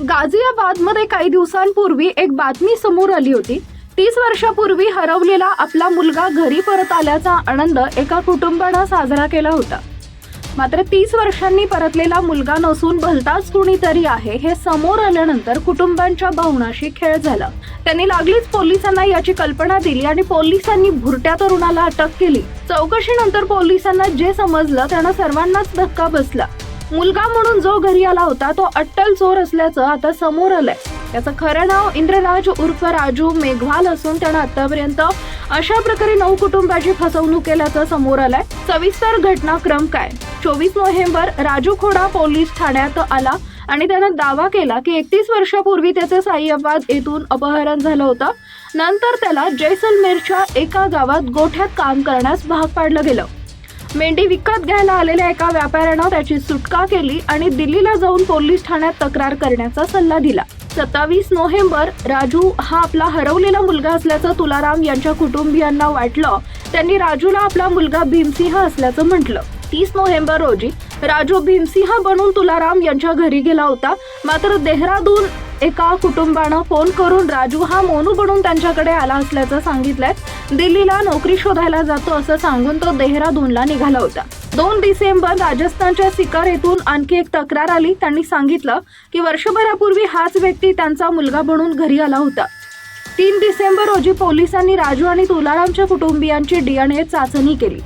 गाझियाबादमध्ये काही दिवसांपूर्वी एक बातमी समोर आली होती. तीस वर्षापूर्वी हरवलेला आपला मुलगा घरी परत आल्याचा आनंद एका कुटुंबानं साजरा केला होता. मात्र तीस वर्षांनी परतलेला मुलगा नसून भलताच कुणीतरी आहे हे समोर आल्यानंतर कुटुंबांच्या भावनाशी खेळ झाला. त्यांनी लागलीच पोलिसांना याची कल्पना दिली आणि पोलिसांनी भुरट्या तरुणाला अटक केली. चौकशीनंतर पोलिसांना जे समजलं त्यांना सर्वांनाच धक्का बसला. मुलगा म्हणून जो घरी आला होता तो अट्टल चोर असल्याचं आता समोर आलंय. त्याचं खरं नाव इंद्रराज उर्फ राजू मेघवाल असून त्यानं आतापर्यंत अशा प्रकारे नऊ कुटुंबाची फसवणूक केल्याचं समोर आलंय. सविस्तर घटनाक्रम काय? चोवीस नोव्हेंबर राजू खोडा पोलीस ठाण्यात आला आणि त्यानं दावा केला की एकतीस वर्षापूर्वी त्याचं साईबाद येथून अपहरण झालं होतं. नंतर त्याला जैसलमेरच्या एका गावात गोठ्यात काम करण्यास भाग पाडलं गेलं. मेंढी विकत घ्यायला आलेल्या एका व्यापाऱ्यानं त्याची सुटका केली आणि दिल्लीला जाऊन पोलीस ठाण्यात तक्रार करण्याचा सल्ला दिला. सत्तावीस नोव्हेंबर राजू हा आपला हरवलेला मुलगा असल्याचं तुलाराम यांच्या कुटुंबियांना वाटलं. त्यांनी राजूला आपला मुलगा भीमसिंह असल्याचं म्हटलं. तीस नोव्हेंबर रोजी राजू भीमसिंह बनून तुलाराम यांच्या घरी गेला होता. मात्र देहरादून एका कुटुंबानं फोन करून राजू हा मोनू बनून त्यांच्याकडे आला असल्याचं सांगितलंय. दिल्लीला नोकरी शोधायला जातो असं सांगून तो देहरादूनला निघाला होता. दोन डिसेंबर राजस्थानच्या सिकार येथून आणखी एक तक्रार आली. त्यांनी सांगितलं की वर्षभरापूर्वी हाच व्यक्ती त्यांचा मुलगा बनून घरी आला होता. तीन डिसेंबर रोजी पोलिसांनी राजू आणि तुलारामच्या कुटुंबियांची डीएनए चाचणी केली.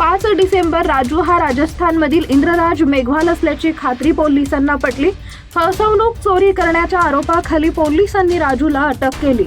पाच डिसेंबर राजू हा राजस्थानमधील इंद्रराज मेघवाल असल्याची खात्री पोलिसांना पटली. फसवणूक चोरी करण्याच्या आरोपाखाली पोलिसांनी राजूला अटक केली.